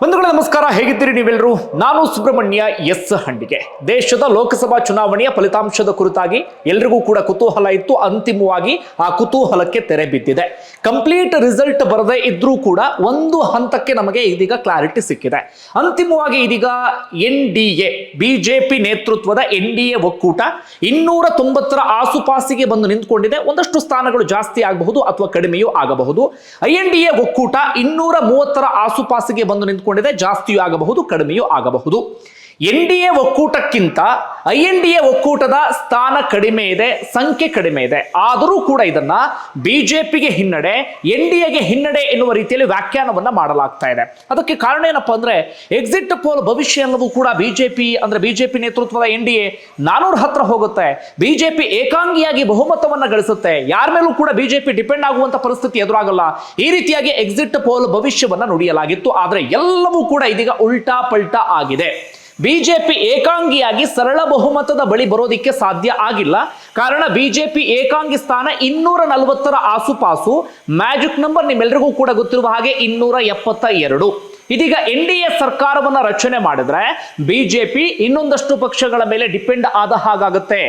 ಬಂಧುಗಳೇ, ನಮಸ್ಕಾರ. ಹೇಗಿದ್ದೀರಿ ನೀವೆಲ್ಲರೂ? ನಾನು ಸುಬ್ರಹ್ಮಣ್ಯ ಎಸ್ ಹಂಡಿಗೆ. ದೇಶದ ಲೋಕಸಭಾ ಚುನಾವಣೆಯ ಫಲಿತಾಂಶದ ಕುರಿತಾಗಿ ಎಲ್ರಿಗೂ ಕೂಡ ಕುತೂಹಲ ಇತ್ತು. ಅಂತಿಮವಾಗಿ ಆ ಕುತೂಹಲಕ್ಕೆ ತೆರೆ ಬಿದ್ದಿದೆ. ಕಂಪ್ಲೀಟ್ ರಿಸಲ್ಟ್ ಬರದೇ ಇದ್ರೂ ಕೂಡ ಒಂದು ಹಂತಕ್ಕೆ ನಮಗೆ ಇದೀಗ ಕ್ಲಾರಿಟಿ ಸಿಕ್ಕಿದೆ. ಅಂತಿಮವಾಗಿ ಇದೀಗ ಎನ್ ಡಿ ಎ ಬಿಜೆಪಿ ನೇತೃತ್ವದ ಎನ್ ಡಿ ಎ ಒಕ್ಕೂಟ ಇನ್ನೂರ ತೊಂಬತ್ತರ ಆಸುಪಾಸಿಗೆ ಬಂದು ನಿಂತ್ಕೊಂಡಿದೆ. ಒಂದಷ್ಟು ಸ್ಥಾನಗಳು ಜಾಸ್ತಿ ಆಗಬಹುದು ಅಥವಾ ಕಡಿಮೆಯೂ ಆಗಬಹುದು. ಐ ಎನ್ ಡಿ ಎ ಒಕ್ಕೂಟ ಇನ್ನೂರ ಮೂವತ್ತರ ಆಸುಪಾಸಿಗೆ ಬಂದು ನಿಂತ್ಕೊಂಡಿದೆ ಜಾಸ್ತಿಯೂ ಆಗಬಹುದು ಕಡಿಮೆಯೂ ಆಗಬಹುದು. ಎನ್ ಡಿ ಎ ಒಕ್ಕೂಟಕ್ಕಿಂತ ಐ ಎನ್ ಡಿ ಎ ಒಕ್ಕೂಟದ ಸ್ಥಾನ ಕಡಿಮೆ ಇದೆ, ಸಂಖ್ಯೆ ಕಡಿಮೆ ಇದೆ. ಆದರೂ ಕೂಡ ಇದನ್ನ ಬಿಜೆಪಿಗೆ ಹಿನ್ನಡೆ, ಎನ್ ಡಿ ಎಗೆ ಹಿನ್ನಡೆ ಎನ್ನುವ ರೀತಿಯಲ್ಲಿ ವ್ಯಾಖ್ಯಾನವನ್ನ ಮಾಡಲಾಗ್ತಾ ಇದೆ. ಅದಕ್ಕೆ ಕಾರಣ ಏನಪ್ಪಾ ಅಂದ್ರೆ ಎಕ್ಸಿಟ್ ಪೋಲ್ ಭವಿಷ್ಯ ಎಲ್ಲವೂ ಕೂಡ ಬಿಜೆಪಿ, ಅಂದ್ರೆ ಬಿಜೆಪಿ ನೇತೃತ್ವದ ಎನ್ ಡಿ ಎ ನಾನೂರ ಹತ್ರ ಹೋಗುತ್ತೆ. ಬಿಜೆಪಿ ಏಕಾಂಗಿಯಾಗಿ ಬಹುಮತವನ್ನ ಗಳಿಸುತ್ತೆ. ಯಾರ ಮೇಲೂ ಕೂಡ ಬಿಜೆಪಿ ಡಿಪೆಂಡ್ ಆಗುವಂತ ಪರಿಸ್ಥಿತಿ ಎದುರಾಗಲ್ಲ. ಈ ರೀತಿಯಾಗಿ ಎಕ್ಸಿಟ್ ಪೋಲ್ ಭವಿಷ್ಯವನ್ನ ನುಡಿಯಲಾಗಿತ್ತು. ಆದ್ರೆ ಎಲ್ಲವೂ ಕೂಡ ಇದೀಗ ಉಲ್ಟಾ ಪಲ್ಟಾ ಆಗಿದೆ. ಬಿಜೆಪಿ ಏಕಾಂಗಿಯಾಗಿ ಸರಳ ಬಹುಮತದ ಬಳಿ ಬರೋದಿಕ್ಕೆ ಸಾಧ್ಯ ಆಗಿಲ್ಲ. ಕಾರಣ ಬಿಜೆಪಿ ಏಕಾಂಗಿ ಸ್ಥಾನ ಇನ್ನೂರ ನಲವತ್ತರ ಆಸುಪಾಸು. ಮ್ಯಾಜಿಕ್ ನಂಬರ್ ನಿಮ್ಮೆಲ್ಲರಿಗೂ ಕೂಡ ಗೊತ್ತಿರುವ ಹಾಗೆ ಇನ್ನೂರ ಎಪ್ಪತ್ತ ಎರಡು. ಇದೀಗ ಎನ್ ಡಿ ಎ ಸರ್ಕಾರವನ್ನ ರಚನೆ ಮಾಡಿದ್ರೆ ಬಿಜೆಪಿ ಇನ್ನೊಂದಷ್ಟು ಪಕ್ಷಗಳ ಮೇಲೆ ಡಿಪೆಂಡ್ ಆದ ಹಾಗಾಗುತ್ತೆ.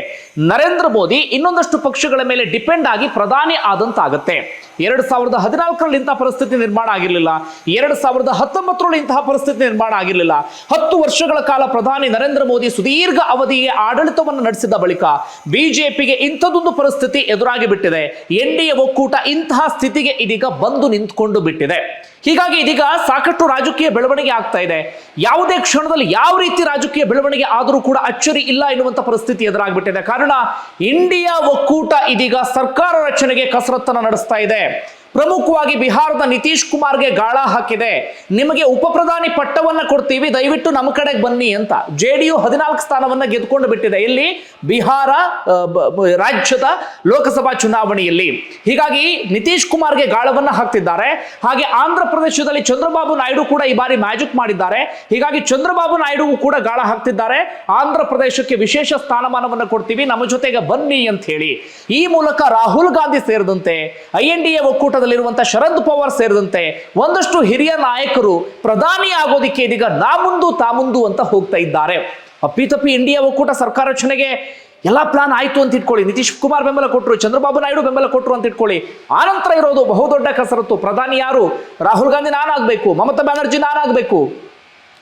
ನರೇಂದ್ರ ಮೋದಿ ಇನ್ನೊಂದಷ್ಟು ಪಕ್ಷಗಳ ಮೇಲೆ ಡಿಪೆಂಡ್ ಆಗಿ ಪ್ರಧಾನಿ ಆದಂತಾಗುತ್ತೆ. ಎರಡ್ ಸಾವಿರದ ಹದಿನಾಲ್ಕರಲ್ಲಿ ಇಂತಹ ಪರಿಸ್ಥಿತಿ ನಿರ್ಮಾಣ ಆಗಿರಲಿಲ್ಲ. ಎರಡು ಸಾವಿರದ ಹತ್ತೊಂಬತ್ತರಲ್ಲಿ ಇಂತಹ ಪರಿಸ್ಥಿತಿ ನಿರ್ಮಾಣ ಆಗಿರಲಿಲ್ಲ. ಹತ್ತು ವರ್ಷಗಳ ಕಾಲ ಪ್ರಧಾನಿ ನರೇಂದ್ರ ಮೋದಿ ಸುದೀರ್ಘ ಅವಧಿಗೆ ಆಡಳಿತವನ್ನು ನಡೆಸಿದ ಬಳಿಕ ಬಿಜೆಪಿಗೆ ಇಂಥದೊಂದು ಪರಿಸ್ಥಿತಿ ಎದುರಾಗಿ ಬಿಟ್ಟಿದೆ. ಎನ್ ಡಿ ಎ ಒಕ್ಕೂಟ ಇಂತಹ ಸ್ಥಿತಿಗೆ ಇದೀಗ ಬಂದು ನಿಂತ್ಕೊಂಡು ಬಿಟ್ಟಿದೆ. ಹೀಗಾಗಿ ಇದೀಗ ಸಾಕಷ್ಟು ರಾಜಕೀಯ ಬೆಳವಣಿಗೆ ಆಗ್ತಾ ಇದೆ. ಯಾವುದೇ ಕ್ಷಣದಲ್ಲಿ ಯಾವ ರೀತಿ ರಾಜಕೀಯ ಬೆಳವಣಿಗೆ ಆದರೂ ಕೂಡ ಅಚ್ಚರಿ ಇಲ್ಲ ಎನ್ನುವಂಥ ಪರಿಸ್ಥಿತಿ ಎದುರಾಗಿಬಿಟ್ಟಿದೆ. ಕಾರಣ ಇಂಡಿಯಾ ಒಕ್ಕೂಟ ಇದೀಗ ಸರ್ಕಾರ ರಚನೆಗೆ ಕಸರತ್ತನ್ನು ನಡೆಸ್ತಾ ಇದೆ. Okay ಪ್ರಮುಖವಾಗಿ ಬಿಹಾರದ ನಿತೀಶ್ ಕುಮಾರ್ಗೆ ಗಾಳ ಹಾಕಿದೆ. ನಿಮಗೆ ಉಪ ಪ್ರಧಾನಿ ಪಟ್ಟವನ್ನ ಕೊಡ್ತೀವಿ, ದಯವಿಟ್ಟು ನಮ್ಮ ಕಡೆಗೆ ಬನ್ನಿ ಅಂತ. ಜೆ ಡಿ ಯು ಹದಿನಾಲ್ಕು ಸ್ಥಾನವನ್ನ ಗೆದ್ಕೊಂಡು ಬಿಟ್ಟಿದೆ. ಇಲ್ಲಿ ಬಿಹಾರ ರಾಜ್ಯದ ಲೋಕಸಭಾ ಚುನಾವಣೆಯಲ್ಲಿ. ಹೀಗಾಗಿ ನಿತೀಶ್ ಕುಮಾರ್ಗೆ ಗಾಳವನ್ನ ಹಾಕ್ತಿದ್ದಾರೆ. ಹಾಗೆ ಆಂಧ್ರ ಪ್ರದೇಶದಲ್ಲಿ ಚಂದ್ರಬಾಬು ನಾಯ್ಡು ಕೂಡ ಈ ಬಾರಿ ಮ್ಯಾಜಿಕ್ ಮಾಡಿದ್ದಾರೆ. ಹೀಗಾಗಿ ಚಂದ್ರಬಾಬು ನಾಯ್ಡು ಕೂಡ ಗಾಳ ಹಾಕ್ತಿದ್ದಾರೆ. ಆಂಧ್ರ ಪ್ರದೇಶಕ್ಕೆ ವಿಶೇಷ ಸ್ಥಾನಮಾನವನ್ನು ಕೊಡ್ತೀವಿ. ನಮ್ಮ ಜೊತೆಗೆ ಬನ್ನಿ ಅಂತ ಹೇಳಿ. ಈ ಮೂಲಕ ರಾಹುಲ್ ಗಾಂಧಿ ಸೇರಿದಂತೆ ಐ ಎನ್ ಡಿ ಎ ಒಕ್ಕೂಟದಲ್ಲಿರುವಂತಹ ಶರದ್ ಪವಾರ್ ಸೇರಿದಂತೆ ಒಂದಷ್ಟು ಹಿರಿಯ ನಾಯಕರು ಪ್ರಧಾನಿ ಆಗೋದಿಕ್ಕೆ ಇದೀಗ ನಾ ಮುಂದು, ತಾ ಮುಂದು ಅಂತ ಹೋಗ್ತಾ ಇದ್ದಾರೆ. ಅಪ್ಪಿತಪ್ಪಿ ಇಂಡಿಯಾ ಒಕ್ಕೂಟ ಸರ್ಕಾರ ರಚನೆಗೆ ಎಲ್ಲ ಪ್ಲಾನ್ ಆಯ್ತು ಅಂತ ಇಟ್ಕೊಳ್ಳಿ. ನಿತೀಶ್ ಕುಮಾರ್ ಬೆಂಬಲ ಕೊಟ್ಟರು ಚಂದ್ರಬಾಬು ನಾಯ್ಡು ಬೆಂಬಲ ಕೊಟ್ಟರು ಅಂತ ಇಟ್ಕೊಳ್ಳಿ. ಆನಂತರ ಇರೋದು ಬಹುದೊಡ್ಡ ಕಸರತ್ತು. ಪ್ರಧಾನಿ ಯಾರು? ರಾಹುಲ್ ಗಾಂಧಿ ನಾನಾಗಬೇಕು ಮಮತಾ ಬ್ಯಾನರ್ಜಿ ನಾನಾಗಬೇಕು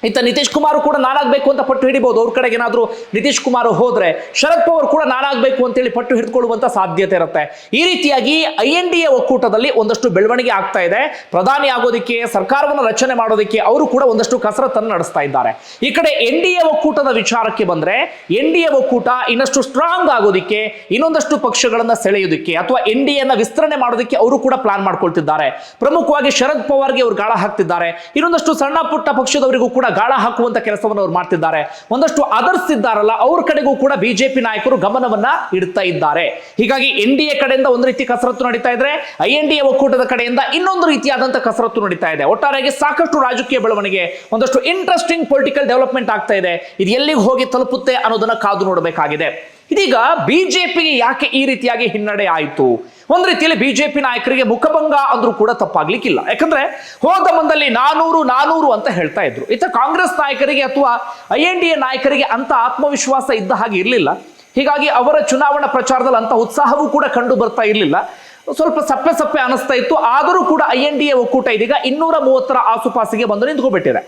ಇತ್ತ ನಿತೀಶ್ ಕುಮಾರ್ ಕೂಡ ನಾನಾಗಬೇಕು ಅಂತ ಪಟ್ಟು ಹಿಡಿಬಹುದು ಅವ್ರ ಕಡೆಗೆ ಏನಾದರೂ ನಿತೀಶ್ ಕುಮಾರ್ ಹೋದ್ರೆ ಶರದ್ ಪವಾರ್ ಕೂಡ ನಾನಾಗಬೇಕು ಅಂತೇಳಿ ಪಟ್ಟು ಹಿಡಿದುಕೊಳ್ಳುವಂತ ಸಾಧ್ಯತೆ ಇರುತ್ತೆ. ಈ ರೀತಿಯಾಗಿ ಐ ಎನ್ ಡಿ ಎ ಒಕ್ಕೂಟದಲ್ಲಿ ಒಂದಷ್ಟು ಬೆಳವಣಿಗೆ ಆಗ್ತಾ ಇದೆ. ಪ್ರಧಾನಿ ಆಗೋದಕ್ಕೆ, ಸರ್ಕಾರವನ್ನು ರಚನೆ ಮಾಡೋದಕ್ಕೆ ಅವರು ಕೂಡ ಒಂದಷ್ಟು ಕಸರತ್ತನ್ನು ನಡೆಸ್ತಾ ಇದ್ದಾರೆ. ಈ ಕಡೆ ಎನ್ ಡಿ ಎ ಒಕ್ಕೂಟದ ವಿಚಾರಕ್ಕೆ ಬಂದ್ರೆ, ಎನ್ ಡಿ ಎ ಒಕ್ಕೂಟ ಇನ್ನಷ್ಟು ಸ್ಟ್ರಾಂಗ್ ಆಗೋದಕ್ಕೆ, ಇನ್ನೊಂದಷ್ಟು ಪಕ್ಷಗಳನ್ನ ಸೆಳೆಯೋದಕ್ಕೆ ಅಥವಾ ಎನ್ ಡಿ ಎನ ವಿಸ್ತರಣೆ ಮಾಡೋದಕ್ಕೆ ಅವರು ಕೂಡ ಪ್ಲಾನ್ ಮಾಡ್ಕೊಳ್ತಿದ್ದಾರೆ. ಪ್ರಮುಖವಾಗಿ ಶರದ್ ಪವಾರ್ಗೆ ಅವರು ಗಾಳ ಹಾಕ್ತಿದ್ದಾರೆ. ಇನ್ನೊಂದಷ್ಟು ಸಣ್ಣ ಪುಟ್ಟ ಪಕ್ಷದವರಿಗೂ ಕೂಡ ಗಾಳ ಹಾಕುವಂತ ಕೆಲಸವನ್ನು ಅವರು ಮಾಡ್ತಿದ್ದಾರೆ. ಒಂದಷ್ಟು ಅದರ್ಸ್ ಇದ್ದಾರಲ್ಲ ಅವ್ರ ಕಡೆಗೂ ಕೂಡ ಬಿಜೆಪಿ ನಾಯಕರು ಗಮನವನ್ನ ಇಡ್ತಾ ಇದ್ದಾರೆ. ಹೀಗಾಗಿ ಎನ್ ಡಿ ಎ ಕಡೆಯಿಂದ ಒಂದು ರೀತಿ ಕಸರತ್ತು ನಡೀತಾ ಇದ್ರೆ, ಐ ಎನ್ ಡಿ ಒಕ್ಕೂಟದ ಕಡೆಯಿಂದ ಇನ್ನೊಂದು ರೀತಿಯಾದಂತ ಕಸರತ್ತು ನಡೀತಾ ಇದೆ. ಒಟ್ಟಾರೆಯಾಗಿ ಸಾಕಷ್ಟು ರಾಜಕೀಯ ಬೆಳವಣಿಗೆ, ಒಂದಷ್ಟು ಇಂಟ್ರೆಸ್ಟಿಂಗ್ ಪೊಲಿಟಿಕಲ್ ಡೆವಲಪ್ಮೆಂಟ್ ಆಗ್ತಾ ಇದೆ. ಇದು ಎಲ್ಲಿಗೆ ಹೋಗಿ ತಲುಪುತ್ತೆ ಅನ್ನೋದನ್ನ ಕಾದು ನೋಡಬೇಕಾಗಿದೆ. ಇದೀಗ ಬಿಜೆಪಿಗೆ ಯಾಕೆ ಈ ರೀತಿಯಾಗಿ ಹಿನ್ನಡೆ ಆಯಿತು? ಒಂದ್ ರೀತಿಯಲ್ಲಿ ಬಿಜೆಪಿ ನಾಯಕರಿಗೆ ಮುಖಭಂಗ ಅಂದ್ರೂ ಕೂಡ ತಪ್ಪಾಗ್ಲಿಕ್ಕಿಲ್ಲ. ಯಾಕಂದ್ರೆ ಹೋದ ಮಂದಲ್ಲಿ ನಾನೂರು ನಾನೂರು ಅಂತ ಹೇಳ್ತಾ ಇದ್ರು. ಇತ್ತ ಕಾಂಗ್ರೆಸ್ ನಾಯಕರಿಗೆ ಅಥವಾ ಐ ಎನ್ ಡಿ ಎ ನಾಯಕರಿಗೆ ಅಂತ ಆತ್ಮವಿಶ್ವಾಸ ಇದ್ದ ಹಾಗೆ ಇರಲಿಲ್ಲ. ಹೀಗಾಗಿ ಅವರ ಚುನಾವಣಾ ಪ್ರಚಾರದಲ್ಲಿ ಅಂತ ಉತ್ಸಾಹವೂ ಕೂಡ ಕಂಡು ಬರ್ತಾ ಇರಲಿಲ್ಲ. ಸ್ವಲ್ಪ ಸಪ್ಪೆ ಸಪ್ಪೆ ಅನಿಸ್ತಾ ಇತ್ತು. ಆದರೂ ಕೂಡ ಐ ಎನ್ ಡಿ ಎ ಒಕ್ಕೂಟ ಇದೀಗ ಇನ್ನೂರ ಮೂವತ್ತರ ಆಸುಪಾಸಿಗೆ ಬಂದು ನಿಂತ್ಕೊಬಿಟ್ಟಿದೆ.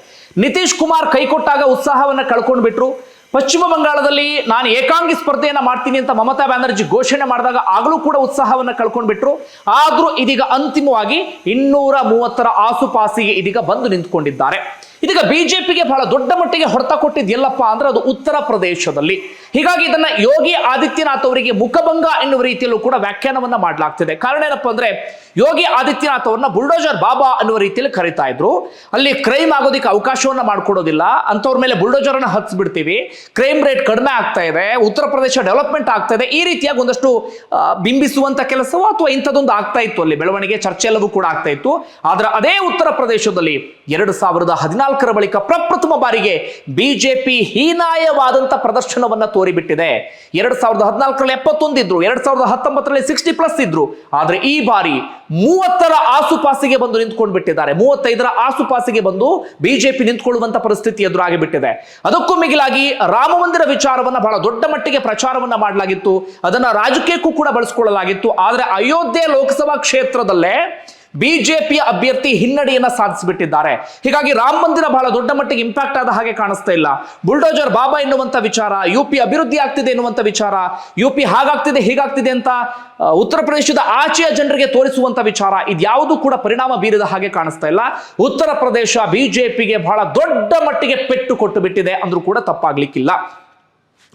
ನಿತೀಶ್ ಕುಮಾರ್ ಕೈಕೊಟ್ಟಾಗ ಉತ್ಸಾಹವನ್ನ ಕಳ್ಕೊಂಡು ಬಿಟ್ರು ಪಶ್ಚಿಮ ಬಂಗಾಳದಲ್ಲಿ ನಾನು ಏಕಾಂಗಿ ಸ್ಪರ್ಧೆಯನ್ನು ಮಾಡ್ತೀನಿ ಅಂತ ಮಮತಾ ಬ್ಯಾನರ್ಜಿ ಘೋಷಣೆ ಮಾಡಿದಾಗ ಆಗಲೂ ಕೂಡ ಉತ್ಸಾಹವನ್ನು ಕಳ್ಕೊಂಡ್ಬಿಟ್ರು. ಆದರೂ ಇದೀಗ ಅಂತಿಮವಾಗಿ ಇನ್ನೂರ ಮೂವತ್ತರ ಆಸುಪಾಸಿಗೆ ಇದೀಗ ಬಂದು ನಿಂತ್ಕೊಂಡಿದ್ದಾರೆ. ಇದೀಗ ಬಿಜೆಪಿಗೆ ಬಹಳ ದೊಡ್ಡ ಮಟ್ಟಿಗೆ ಹೊಡೆತ ಕೊಟ್ಟಿದ್ದು ಎಲ್ಲಪ್ಪ ಅಂದ್ರೆ ಅದು ಉತ್ತರ ಪ್ರದೇಶದಲ್ಲಿ. ಹೀಗಾಗಿ ಇದನ್ನ ಯೋಗಿ ಆದಿತ್ಯನಾಥ್ ಅವರಿಗೆ ಮುಖಭಂಗ ಎನ್ನುವ ರೀತಿಯಲ್ಲೂ ಕೂಡ ವ್ಯಾಖ್ಯಾನವನ್ನ ಮಾಡಲಾಗ್ತಿದೆ. ಕಾರಣ ಏನಪ್ಪ ಅಂದ್ರೆ ಯೋಗಿ ಆದಿತ್ಯನಾಥ್ ಅವ್ರನ್ನ ಬುಲ್ಡೋಜರ್ ಬಾಬಾ ಅನ್ನುವ ರೀತಿಯಲ್ಲಿ ಕರಿತಾ ಇದ್ರು. ಅಲ್ಲಿ ಕ್ರೈಮ್ ಆಗೋದಿಕ್ಕೆ ಅವಕಾಶವನ್ನ ಮಾಡ್ಕೊಡೋದಿಲ್ಲ. ಅಂತವ್ರ ಮೇಲೆ ಬುಲ್ಡೋಜರ್ ಅನ್ನ ಹಚ್ಬಿಡ್ತೀವಿ ಕ್ರೈಮ್ ರೇಟ್ ಕಡಿಮೆ ಆಗ್ತಾ ಇದೆ. ಉತ್ತರ ಪ್ರದೇಶ ಡೆವಲಪ್ಮೆಂಟ್ ಆಗ್ತಾ ಇದೆ. ಈ ರೀತಿಯಾಗಿ ಒಂದಷ್ಟು ಬಿಂಬಿಸುವಂತ ಕೆಲಸವೋ ಅಥವಾ ಇಂಥದೊಂದು ಆಗ್ತಾ ಇತ್ತು ಅಲ್ಲಿ. ಬೆಳವಣಿಗೆ ಚರ್ಚೆ ಎಲ್ಲವೂ ಕೂಡ ಆಗ್ತಾ ಇತ್ತು. ಆದ್ರೆ ಅದೇ ಉತ್ತರ ಪ್ರದೇಶದಲ್ಲಿ ಎರಡು ಸಾವಿರದ ಹದಿನಾಲ್ಕು ಹದಿನಾಲ್ಕರ ಬಳಿಕ ಪ್ರಪ್ರಥಮ ಬಾರಿಗೆ ಬಿಜೆಪಿ ಹೀನಾಯವಾದಂತ ಪ್ರದರ್ಶನವನ್ನ ತೋರಿಬಿಟ್ಟಿದೆ. ಎರಡ್ ಸಾವಿರದ ಹದಿನಾಲ್ಕರಲ್ಲಿ ಎಪ್ಪತ್ತೊಂದು ಇದ್ರು, ಎರಡ್ ಸಾವಿರದ ಹತ್ತೊಂಬತ್ತರಲ್ಲಿ ಸಿಕ್ಸ್ಟಿ ಪ್ಲಸ್ ಇದ್ರು. ಆದ್ರೆ ಈ ಬಾರಿ ಮೂವತ್ತರ ಆಸುಪಾಸಿಗೆ ಬಂದು ನಿಂತ್ಕೊಂಡು ಬಿಟ್ಟಿದ್ದಾರೆ ಮೂವತ್ತೈದರ ಆಸುಪಾಸಿಗೆ ಬಂದು ಬಿಜೆಪಿ ನಿಂತ್ಕೊಳ್ಳುವಂತ ಪರಿಸ್ಥಿತಿ ಎದುರಾಗಿ ಬಿಟ್ಟಿದೆ ಅದಕ್ಕೂ ಮಿಗಿಲಾಗಿ ರಾಮ ಮಂದಿರ ವಿಚಾರವನ್ನ ಬಹಳ ದೊಡ್ಡ ಮಟ್ಟಿಗೆ ಪ್ರಚಾರವನ್ನ ಮಾಡಲಾಗಿತ್ತು. ಅದನ್ನ ರಾಜಕೀಯಕ್ಕೂ ಕೂಡ ಬಳಸಿಕೊಳ್ಳಲಾಗಿತ್ತು. ಆದ್ರೆ ಅಯೋಧ್ಯೆ ಲೋಕಸಭಾ ಕ್ಷೇತ್ರದಲ್ಲೇ ಬಿಜೆಪಿಯ ಅಭ್ಯರ್ಥಿ ಹಿನ್ನಡೆಯನ್ನ ಸಾಧಿಸಿಬಿಟ್ಟಿದ್ದಾರೆ. ಹೀಗಾಗಿ ರಾಮ ಮಂದಿರ ಬಹಳ ದೊಡ್ಡ ಮಟ್ಟಿಗೆ ಇಂಪ್ಯಾಕ್ಟ್ ಆದ ಹಾಗೆ ಕಾಣಿಸ್ತಾ ಇಲ್ಲ. ಬುಲ್ಡೋಜರ್ ಬಾಬಾ ಎನ್ನುವಂತ ವಿಚಾರ ಯು ಪಿ ಅಭಿವೃದ್ಧಿ ಆಗ್ತಿದೆ ಎನ್ನುವಂತ ವಿಚಾರ ಯು ಪಿ ಹಾಗಾಗ್ತಿದೆ, ಹೀಗಾಗ್ತಿದೆ ಅಂತ ಉತ್ತರ ಪ್ರದೇಶದ ಆಚೆಯ ಜನರಿಗೆ ತೋರಿಸುವಂತ ವಿಚಾರ, ಇದ್ಯಾವುದು ಕೂಡ ಪರಿಣಾಮ ಬೀರಿದ ಹಾಗೆ ಕಾಣಿಸ್ತಾ ಇಲ್ಲ. ಉತ್ತರ ಪ್ರದೇಶ ಬಿಜೆಪಿಗೆ ಬಹಳ ದೊಡ್ಡ ಮಟ್ಟಿಗೆ ಪೆಟ್ಟು ಕೊಟ್ಟು ಬಿಟ್ಟಿದೆ ಅಂದ್ರೂ ಕೂಡ ತಪ್ಪಾಗ್ಲಿಕ್ಕಿಲ್ಲ.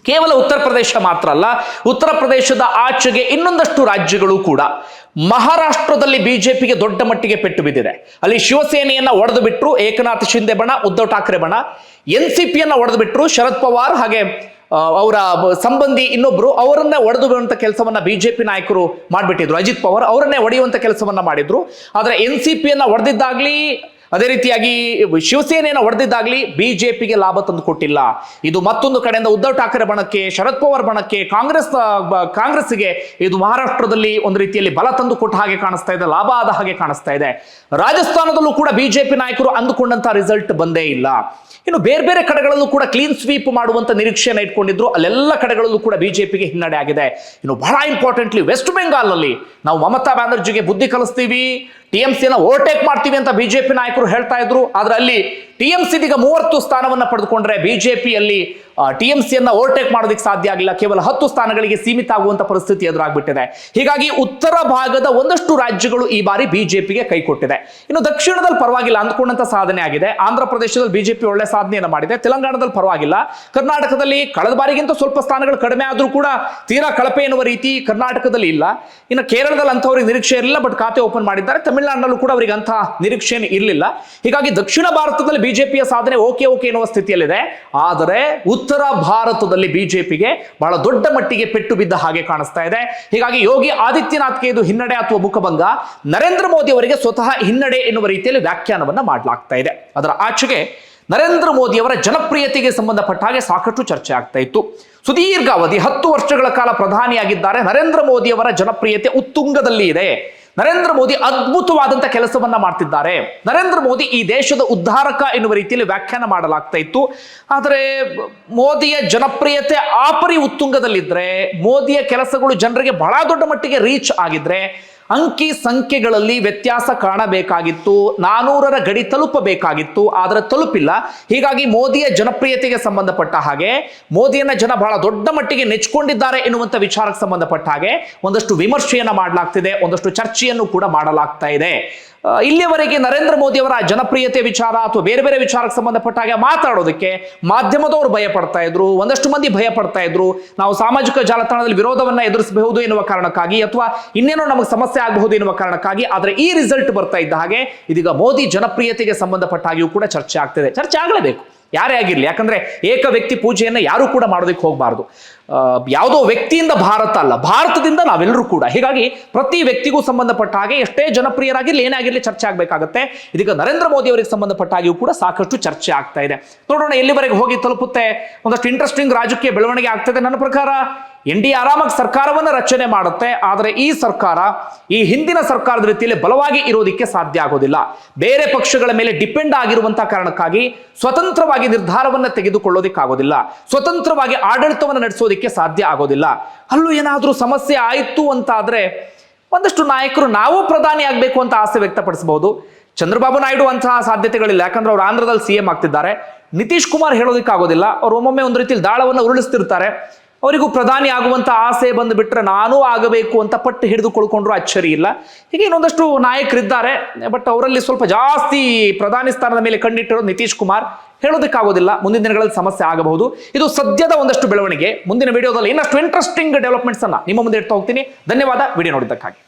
ಕೇವಲ ಉತ್ತರ ಪ್ರದೇಶ ಮಾತ್ರ ಅಲ್ಲ, ಉತ್ತರ ಪ್ರದೇಶದ ಆಚೆಗೆ ಇನ್ನೊಂದಷ್ಟು ರಾಜ್ಯಗಳು ಕೂಡ ಮಹಾರಾಷ್ಟ್ರದಲ್ಲಿ ಬಿಜೆಪಿಗೆ ದೊಡ್ಡ ಮಟ್ಟಿಗೆ ಪೆಟ್ಟು ಬಿದ್ದಿದೆ. ಅಲ್ಲಿ ಶಿವಸೇನೆಯನ್ನ ಒಡೆದು ಬಿಟ್ಟರು ಏಕನಾಥ್ ಶಿಂದೆ ಬಣ, ಉದ್ಧವ್ ಠಾಕ್ರೆ ಬಣ. ಎನ್ ಸಿ ಪಿಯನ್ನ ಒಡೆದು ಬಿಟ್ಟರು ಶರದ್ ಪವಾರ್, ಹಾಗೆ ಅವರ ಸಂಬಂಧಿ ಇನ್ನೊಬ್ರು, ಅವರನ್ನೇ ಒಡೆದು ಬಿಡುವಂತ ಕೆಲಸವನ್ನ ಬಿಜೆಪಿ ನಾಯಕರು ಮಾಡಿಬಿಟ್ಟಿದ್ರು. ಅಜಿತ್ ಪವಾರ್ ಅವರನ್ನೇ ಒಡೆಯುವಂತ ಕೆಲಸವನ್ನ ಮಾಡಿದ್ರು. ಆದ್ರೆ ಎನ್ ಸಿ ಪಿಯನ್ನ ಒಡೆದಿದ್ದಾಗ್ಲಿ ಅದೇ ರೀತಿಯಾಗಿ ಶಿವಸೇನೆಯನ್ನು ಹೊಡೆದಿದ್ದಾಗಲಿ ಬಿಜೆಪಿಗೆ ಲಾಭ ತಂದು ಕೊಟ್ಟಿಲ್ಲ. ಇದು ಮತ್ತೊಂದು ಕಡೆಯಿಂದ ಉದ್ಧವ್ ಠಾಕ್ರೆ ಬಣಕ್ಕೆ, ಶರದ್ ಪವಾರ್ ಬಣಕ್ಕೆ, ಕಾಂಗ್ರೆಸ್ ಕಾಂಗ್ರೆಸ್ಗೆ ಇದು ಮಹಾರಾಷ್ಟ್ರದಲ್ಲಿ ಒಂದು ರೀತಿಯಲ್ಲಿ ಬಲ ತಂದು ಕೊಟ್ಟ ಹಾಗೆ ಕಾಣಿಸ್ತಾ ಇದೆ, ಲಾಭ ಆದ ಹಾಗೆ ಕಾಣಿಸ್ತಾ ಇದೆ. ರಾಜಸ್ಥಾನದಲ್ಲೂ ಕೂಡ ಬಿಜೆಪಿ ನಾಯಕರು ಅಂದುಕೊಂಡಂತ ರಿಸಲ್ಟ್ ಬಂದೇ ಇಲ್ಲ. ಇನ್ನು ಬೇರೆ ಬೇರೆ ಕಡೆಗಳಲ್ಲೂ ಕೂಡ ಕ್ಲೀನ್ ಸ್ವೀಪ್ ಮಾಡುವಂತ ನಿರೀಕ್ಷೆಯನ್ನು ಇಟ್ಕೊಂಡಿದ್ರು. ಅಲ್ಲೆಲ್ಲ ಕಡೆಗಳಲ್ಲೂ ಕೂಡ ಬಿಜೆಪಿಗೆ ಹಿನ್ನಡೆ ಆಗಿದೆ. ಇನ್ನು ಬಹಳ ಇಂಪಾರ್ಟೆಂಟ್ಲಿ ವೆಸ್ಟ್ ಬೆಂಗಾಲ್ನಲ್ಲಿ ನಾವು ಮಮತಾ ಬ್ಯಾನರ್ಜಿಗೆ ಬುದ್ಧಿ ಕಲಿಸ್ತೀವಿ. ಟಿ ಎಂ ಸಿನ ಓವರ್ಟೇಕ್ ಮಾಡ್ತೀವಿ ಅಂತ ಬಿಜೆಪಿ ನಾಯಕರು ಹೇಳ್ತಾ ಇದ್ರು. ಆದ್ರೆ ಅಲ್ಲಿ ಟಿ ಎಂ ಸಿ ಈಗ ಮೂವತ್ತು ಸ್ಥಾನವನ್ನ ಪಡೆದುಕೊಂಡ್ರೆ ಬಿಜೆಪಿಯಲ್ಲಿ ಟಿ ಎಂ ಸಿಯನ್ನ ಓವರ್ಟೇಕ್ ಮಾಡೋದಕ್ಕೆ ಸಾಧ್ಯ ಆಗಿಲ್ಲ. ಕೇವಲ ಹತ್ತು ಸ್ಥಾನಗಳಿಗೆ ಸೀಮಿತ ಆಗುವಂತ ಪರಿಸ್ಥಿತಿ ಎದುರಾಗ್ಬಿಟ್ಟಿದೆ. ಹೀಗಾಗಿ ಉತ್ತರ ಭಾಗದ ಒಂದಷ್ಟು ರಾಜ್ಯಗಳು ಈ ಬಾರಿ ಬಿಜೆಪಿಗೆ ಕೈ ಕೊಟ್ಟಿದೆ. ಇನ್ನು ದಕ್ಷಿಣದಲ್ಲಿ ಪರವಾಗಿಲ್ಲ ಅಂದ್ಕೊಂಡಂತ ಸಾಧನೆ ಆಗಿದೆ. ಆಂಧ್ರ ಪ್ರದೇಶದಲ್ಲಿ ಬಿಜೆಪಿ ಒಳ್ಳೆ ಸಾಧನೆಯನ್ನು ಮಾಡಿದೆ. ತೆಲಂಗಾಣದಲ್ಲಿ ಪರವಾಗಿಲ್ಲ. ಕರ್ನಾಟಕದಲ್ಲಿ ಕಳೆದ ಬಾರಿಗಿಂತ ಸ್ವಲ್ಪ ಸ್ಥಾನಗಳು ಕಡಿಮೆ ಆದರೂ ಕೂಡ ತೀರಾ ಕಳಪೆ ಎನ್ನುವ ರೀತಿ ಕರ್ನಾಟಕದಲ್ಲಿ ಇಲ್ಲ. ಇನ್ನು ಕೇರಳದಲ್ಲಿ ಅಂಥವ್ರಿಗೆ ನಿರೀಕ್ಷೆ ಇರಲಿಲ್ಲ, ಬಟ್ ಖಾತೆ ಓಪನ್ ಮಾಡಿದ್ದಾರೆ. ತಮಿಳುನಾಡಿನಲ್ಲೂ ಕೂಡ ಅವರಿಗೆ ಅಂತಹ ನಿರೀಕ್ಷೆ ಇರಲಿಲ್ಲ. ಹೀಗಾಗಿ ದಕ್ಷಿಣ ಭಾರತದಲ್ಲಿ ಬಿಜೆಪಿಯ ಸಾಧನೆ ಓಕೆ ಓಕೆ ಎನ್ನುವ ಸ್ಥಿತಿಯಲ್ಲಿದೆ. ಆದರೆ ಉತ್ತರ ಭಾರತದಲ್ಲಿ ಬಿಜೆಪಿಗೆ ಬಹಳ ದೊಡ್ಡ ಮಟ್ಟಿಗೆ ಪೆಟ್ಟು ಬಿದ್ದ ಹಾಗೆ ಕಾಣಿಸ್ತಾ ಇದೆ. ಹೀಗಾಗಿ ಯೋಗಿ ಆದಿತ್ಯನಾಥ್ಗೆ ಇದು ಹಿನ್ನಡೆ ಅಥವಾ ಮುಖಭಂಗ. ನರೇಂದ್ರ ಮೋದಿ ಅವರಿಗೆ ಸ್ವತಃ ಹಿನ್ನಡೆ ಎನ್ನುವ ರೀತಿಯಲ್ಲಿ ವ್ಯಾಖ್ಯಾನವನ್ನ ಮಾಡಲಾಗ್ತಾ ಇದೆ. ಅದರ ಆಚೆಗೆ ನರೇಂದ್ರ ಮೋದಿ ಅವರ ಜನಪ್ರಿಯತೆಗೆ ಸಂಬಂಧಪಟ್ಟ ಹಾಗೆ ಸಾಕಷ್ಟು ಚರ್ಚೆ ಆಗ್ತಾ ಇತ್ತು. ಸುದೀರ್ಘಾವಧಿ ಹತ್ತು ವರ್ಷಗಳ ಕಾಲ ಪ್ರಧಾನಿಯಾಗಿದ್ದಾರೆ. ನರೇಂದ್ರ ಮೋದಿ ಅವರ ಜನಪ್ರಿಯತೆ ಉತ್ತುಂಗದಲ್ಲಿ ಇದೆ. ನರೇಂದ್ರ ಮೋದಿ ಅದ್ಭುತವಾದಂತಹ ಕೆಲಸವನ್ನ ಮಾಡ್ತಿದ್ದಾರೆ. ನರೇಂದ್ರ ಮೋದಿ ಈ ದೇಶದ ಉದ್ಧಾರಕ ಎನ್ನುವ ರೀತಿಯಲ್ಲಿ ವ್ಯಾಖ್ಯಾನ ಮಾಡಲಾಗ್ತಾ ಇತ್ತು. ಆದರೆ ಮೋದಿಯ ಜನಪ್ರಿಯತೆ ಆಪರಿ ಉತ್ತುಂಗದಲ್ಲಿದ್ರೆ, ಮೋದಿಯ ಕೆಲಸಗಳು ಜನರಿಗೆ ಬಹಳ ದೊಡ್ಡ ಮಟ್ಟಿಗೆ ರೀಚ್ ಆಗಿದ್ರೆ ಅಂಕಿ ಸಂಖ್ಯೆಗಳಲ್ಲಿ ವ್ಯತ್ಯಾಸ ಕಾಣಬೇಕಾಗಿತ್ತು. ನಾನೂರರ ಗಡಿ ತಲುಪಬೇಕಾಗಿತ್ತು, ಆದರೆ ತಲುಪಿಲ್ಲ. ಹೀಗಾಗಿ ಮೋದಿಯ ಜನಪ್ರಿಯತೆಗೆ ಸಂಬಂಧಪಟ್ಟ ಹಾಗೆ, ಮೋದಿಯನ್ನ ಜನ ಬಹಳ ದೊಡ್ಡ ಮಟ್ಟಿಗೆ ನೆಚ್ಕೊಂಡಿದ್ದಾರೆ ಎನ್ನುವಂಥ ವಿಚಾರಕ್ಕೆ ಸಂಬಂಧಪಟ್ಟ ಹಾಗೆ, ಒಂದಷ್ಟು ವಿಮರ್ಶೆಯನ್ನು ಮಾಡಲಾಗ್ತಿದೆ, ಒಂದಷ್ಟು ಚರ್ಚೆಯನ್ನು ಕೂಡ ಮಾಡಲಾಗ್ತಾ ಇದೆ. ಇಲ್ಲಿಯವರೆಗೆ ನರೇಂದ್ರ ಮೋದಿ ಅವರ ಜನಪ್ರಿಯತೆ ವಿಚಾರ ಅಥವಾ ಬೇರೆ ಬೇರೆ ವಿಚಾರಕ್ಕೆ ಸಂಬಂಧಪಟ್ಟ ಹಾಗೆ ಮಾತಾಡೋದಕ್ಕೆ ಮಾಧ್ಯಮದವರು ಭಯ ಪಡ್ತಾ ಇದ್ರು, ಒಂದಷ್ಟು ಮಂದಿ ಭಯ ಪಡ್ತಾ ಇದ್ರು. ನಾವು ಸಾಮಾಜಿಕ ಜಾಲತಾಣದಲ್ಲಿ ವಿರೋಧವನ್ನ ಎದುರಿಸಬಹುದು ಎನ್ನುವ ಕಾರಣಕ್ಕಾಗಿ ಅಥವಾ ಇನ್ನೇನೋ ನಮಗೆ ಸಮಸ್ಯೆ ಆಗಬಹುದು ಎನ್ನುವ ಕಾರಣಕ್ಕಾಗಿ, ಆದರೆ ಈ ರಿಸಲ್ಟ್ ಬರ್ತಾ ಇದ್ದ ಹಾಗೆ ಇದೀಗ ಮೋದಿ ಜನಪ್ರಿಯತೆಗೆ ಸಂಬಂಧಪಟ್ಟ ಹಾಗೆಯೂ ಕೂಡ ಚರ್ಚೆ ಆಗ್ತಿದೆ. ಚರ್ಚೆ ಆಗಲೇಬೇಕು. ಯಾರೇ ಆಗಿರಲಿ, ಯಾಕಂದ್ರೆ ಏಕ ವ್ಯಕ್ತಿ ಪೂಜೆಯನ್ನು ಯಾರು ಕೂಡ ಮಾಡೋದಕ್ಕೆ ಹೋಗಬಾರ್ದು. ಯಾವುದೋ ವ್ಯಕ್ತಿಯಿಂದ ಭಾರತ ಅಲ್ಲ, ಭಾರತದಿಂದ ನಾವೆಲ್ಲರೂ ಕೂಡ. ಹೀಗಾಗಿ ಪ್ರತಿ ವ್ಯಕ್ತಿಗೂ ಸಂಬಂಧಪಟ್ಟ ಹಾಗೆ ಎಷ್ಟೇ ಜನಪ್ರಿಯರಾಗಿರಲಿ, ಏನೇ ಆಗಿರಲಿ ಚರ್ಚೆ ಆಗಬೇಕಾಗುತ್ತೆ. ಇದೀಗ ನರೇಂದ್ರ ಮೋದಿ ಅವರಿಗೆ ಸಂಬಂಧಪಟ್ಟ ಹಾಗೆಯೂ ಕೂಡ ಸಾಕಷ್ಟು ಚರ್ಚೆ ಆಗ್ತಾ ಇದೆ. ನೋಡೋಣ ಎಲ್ಲಿವರೆಗೆ ಹೋಗಿ ತಲುಪುತ್ತೆ? ಒಂದಷ್ಟು ಇಂಟ್ರೆಸ್ಟಿಂಗ್ ರಾಜಕೀಯ ಬೆಳವಣಿಗೆ ಆಗ್ತದೆ ನನ್ನ ಪ್ರಕಾರ ಎನ್ ಡಿ ಆರಾಮಾಗಿ ಸರ್ಕಾರವನ್ನು ರಚನೆ ಮಾಡುತ್ತೆ, ಆದರೆ ಈ ಸರ್ಕಾರ ಈ ಹಿಂದಿನ ಸರ್ಕಾರದ ರೀತಿಯಲ್ಲಿ ಬಲವಾಗಿ ಇರೋದಕ್ಕೆ ಸಾಧ್ಯ ಆಗೋದಿಲ್ಲ. ಬೇರೆ ಪಕ್ಷಗಳ ಮೇಲೆ ಡಿಪೆಂಡ್ ಆಗಿರುವಂತಹ ಕಾರಣಕ್ಕಾಗಿ ಸ್ವತಂತ್ರವಾಗಿ ನಿರ್ಧಾರವನ್ನು ತೆಗೆದುಕೊಳ್ಳೋದಿಕ್ಕಾಗೋದಿಲ್ಲ ಸ್ವತಂತ್ರವಾಗಿ ಆಡಳಿತವನ್ನು ನಡೆಸೋದಕ್ಕೆ ಸಾಧ್ಯ ಆಗೋದಿಲ್ಲ. ಅಲ್ಲೂ ಏನಾದರೂ ಸಮಸ್ಯೆ ಆಯಿತು ಅಂತ ಆದರೆ ಒಂದಷ್ಟು ನಾಯಕರು ನಾವು ಪ್ರಧಾನಿ ಆಗಬೇಕು ಅಂತ ಆಸೆ ವ್ಯಕ್ತಪಡಿಸಬಹುದು. ಚಂದ್ರಬಾಬು ನಾಯ್ಡು ಅಂತಹ ಸಾಧ್ಯತೆಗಳಿಲ್ಲ. ಯಾಕಂದ್ರೆ ಅವರು ಆಂಧ್ರದಲ್ಲಿ ಸಿ ಎಂ ಆಗ್ತಿದ್ದಾರೆ. ನಿತೀಶ್ ಕುಮಾರ್ ಹೇಳೋದಕ್ಕಾಗೋದಿಲ್ಲ ಅವ್ರು ಒಮ್ಮೊಮ್ಮೆ ಒಂದು ರೀತಿಯಲ್ಲಿ ದಾಳವನ್ನು ಉರುಳಿಸ್ತಿರ್ತಾರೆ. ಅವರಿಗೂ ಪ್ರಧಾನಿ ಆಗುವಂಥ ಆಸೆ ಬಂದುಬಿಟ್ರೆ ನಾನೂ ಆಗಬೇಕು ಅಂತ ಪಟ್ಟು ಹಿಡಿದು ಕೊಳ್ಕೊಂಡ್ರು ಅಚ್ಚರಿ ಇಲ್ಲ. ಹೀಗೆ ಇನ್ನೊಂದಷ್ಟು ನಾಯಕರಿದ್ದಾರೆ, ಬಟ್ ಅವರಲ್ಲಿ ಸ್ವಲ್ಪ ಜಾಸ್ತಿ ಪ್ರಧಾನಿ ಸ್ಥಾನದ ಮೇಲೆ ಕಣ್ಣಿಟ್ಟಿರೋದು ನಿತೀಶ್ ಕುಮಾರ್. ಹೇಳೋದಕ್ಕಾಗೋದಿಲ್ಲ, ಮುಂದಿನ ದಿನಗಳಲ್ಲಿ ಸಮಸ್ಯೆ ಆಗಬಹುದು. ಇದು ಸದ್ಯದ ಒಂದಷ್ಟು ಬೆಳವಣಿಗೆ. ಮುಂದಿನ ವಿಡಿಯೋದಲ್ಲಿ ಇನ್ನಷ್ಟು ಇಂಟ್ರೆಸ್ಟಿಂಗ್ ಡೆವಲಪ್ಮೆಂಟ್ಸ್ ಅನ್ನ ನಿಮ್ಮ ಮುಂದೆ ಇಡ್ತಾ ಹೋಗ್ತೀನಿ. ಧನ್ಯವಾದ, ವಿಡಿಯೋ ನೋಡಿದ್ದಕ್ಕಾಗಿ.